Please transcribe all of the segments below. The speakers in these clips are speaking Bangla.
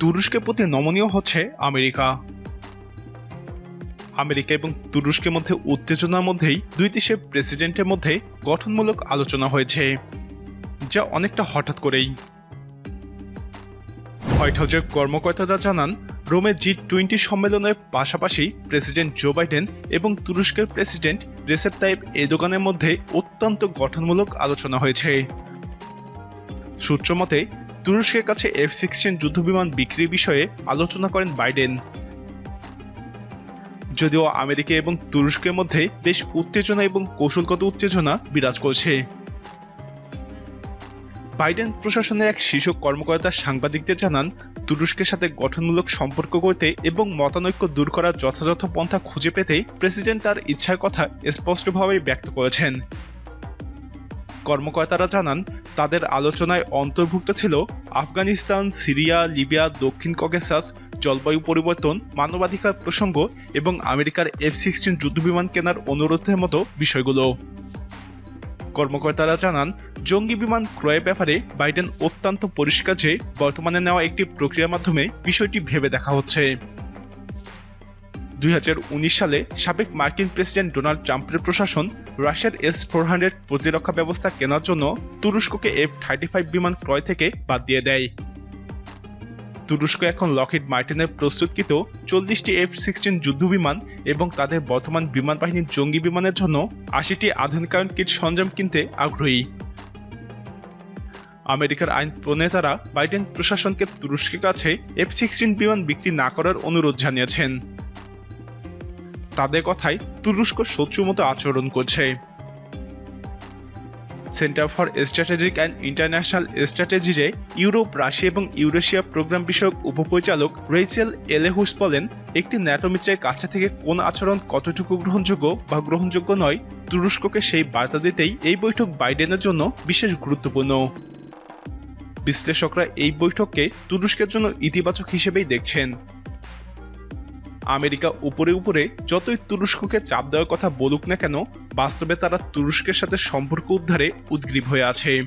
তুরস্কের প্রতি নমনীয় হচ্ছে আমেরিকা। আমেরিকা এবং তুরস্কের মধ্যে উত্তেজনার মধ্যেই দুই দেশের প্রেসিডেন্টের মধ্যে গঠনমূলক আলোচনা হয়েছে, যা অনেকটা হঠাৎ করেই। হোয়াইট হাউসের কর্মকর্তারা জানান রোমে জি টোয়েন্টি সম্মেলনের পাশাপাশি প্রেসিডেন্ট জো বাইডেন এবং তুরস্কের প্রেসিডেন্ট রেসেপ তাইব এদোগানের মধ্যে অত্যন্ত গঠনমূলক আলোচনা হয়েছে। সূত্র মতে তুরস্কের কাছে এফ সিক্সটিন যুদ্ধবিমান বিক্রির বিষয়ে আলোচনা করেন বাইডেন। যদিও আমেরিকা এবং তুরস্কের মধ্যে বেশ উত্তেজনা এবং কৌশলগত উত্তেজনা বিরাজ করছে। বাইডেন প্রশাসনের এক শীর্ষ কর্মকর্তা সাংবাদিকদের জানান, তুরস্কের সাথে গঠনমূলক সম্পর্ক করতে এবং মতানৈক্য দূর করার যথাযথ পন্থা খুঁজে পেতে প্রেসিডেন্ট তার ইচ্ছার কথা স্পষ্টভাবে ব্যক্ত করেছেন। কর্মকর্তারা জানান, তাদের আলোচনায় অন্তর্ভুক্ত ছিল আফগানিস্তান, সিরিয়া, লিবিয়া, দক্ষিণ ককেসাস, জলবায়ু পরিবর্তন, মানবাধিকার প্রসঙ্গ এবং আমেরিকার এফ সিক্সটিন যুদ্ধবিমান কেনার অনুরোধের মতো বিষয়গুলো। কর্মকর্তারা জানান, জঙ্গি বিমান ক্রয়ের ব্যাপারে বাইডেন অত্যন্ত পরিষ্কার যে বর্তমানে নেওয়া একটি প্রক্রিয়ার মাধ্যমে বিষয়টি ভেবে দেখা হচ্ছে। দুই হাজার উনিশ সালে সাবেক মার্কিন প্রেসিডেন্ট ডোনাল্ড ট্রাম্পের প্রশাসন রাশিয়ার এস ফোর হান্ড্রেড প্রতিরক্ষা ব্যবস্থা কেনার জন্য তুরস্ককে এফ থার্টি ফাইভ বিমান ক্রয় থেকে বাদ দিয়ে দেয়। তুরস্ক এখন লকহিড মার্টিনের প্রস্তুতকৃত চল্লিশটি এফ সিক্সটিন যুদ্ধবিমান এবং তাদের বর্তমান বিমান বাহিনীর জঙ্গি বিমানের জন্য আশিটি আধুনিকায়ন কিট সরঞ্জাম কিনতে আগ্রহী। আমেরিকার আইন প্রণেতারা বাইডেন প্রশাসনকে তুরস্কের কাছে এফ সিক্সটিন বিমান বিক্রি না করার অনুরোধ জানিয়েছেন। তাদের কথায় তুরস্ক শত্রু মতো আচরণ করছে। Center for Strategic and International স্ট্র্যাটেজিজে Europe, Russia এবং ইউরেশিয়া প্রোগ্রাম বিষয়ক উপপরিচালক রেচেল এলেহুস বলেন, একটি ন্যাটো মিত্রের কাছে থেকে কোন আচরণ কতটুকু গ্রহণযোগ্য বা গ্রহণযোগ্য নয়, তুরস্ককে সেই বার্তা দিতেই এই বৈঠক বাইডেনের জন্য বিশেষ গুরুত্বপূর্ণ। বিশ্লেষকরা এই বৈঠককে তুরস্কের জন্য ইতিবাচক হিসেবেই দেখছেন। আমেরিকা উপরে উপরে যতই তুরস্ককে চাপ দেওয়ার কথা বলুক না কেন, বাস্তবে তারা তুরস্কের সাথে সম্পর্ক উদ্ধারে উদ্গ্রীব হয়ে আছে।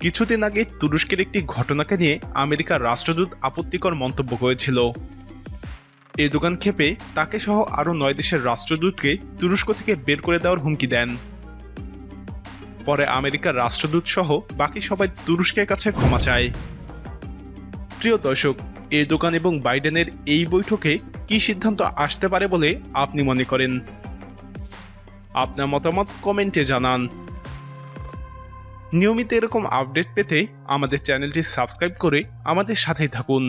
কিছুদিন আগে তুরস্কের একটি ঘটনাকে নিয়ে আমেরিকার রাষ্ট্রদূত আপত্তিকর মন্তব্য করেছিল। এই দোকান খেপে তাকে সহ আরও নয় দেশের রাষ্ট্রদূতকে তুরস্ক থেকে বের করে দেওয়ার হুমকি দেন। পরে আমেরিকার রাষ্ট্রদূত সহ বাকি সবাই তুরস্কের কাছে ক্ষমা চায়। প্রিয় দর্শক এই দোকান এবং বাইডেনের এই বৈঠকে কি সিদ্ধান্ত আসতে পারে বলে আপনি মনে করেন? আপনার মতামত কমেন্টে জানান। নিয়মিত এরকম আপডেট পেতে আমাদের চ্যানেলটি সাবস্ক্রাইব করে আমাদের সাথেই থাকুন।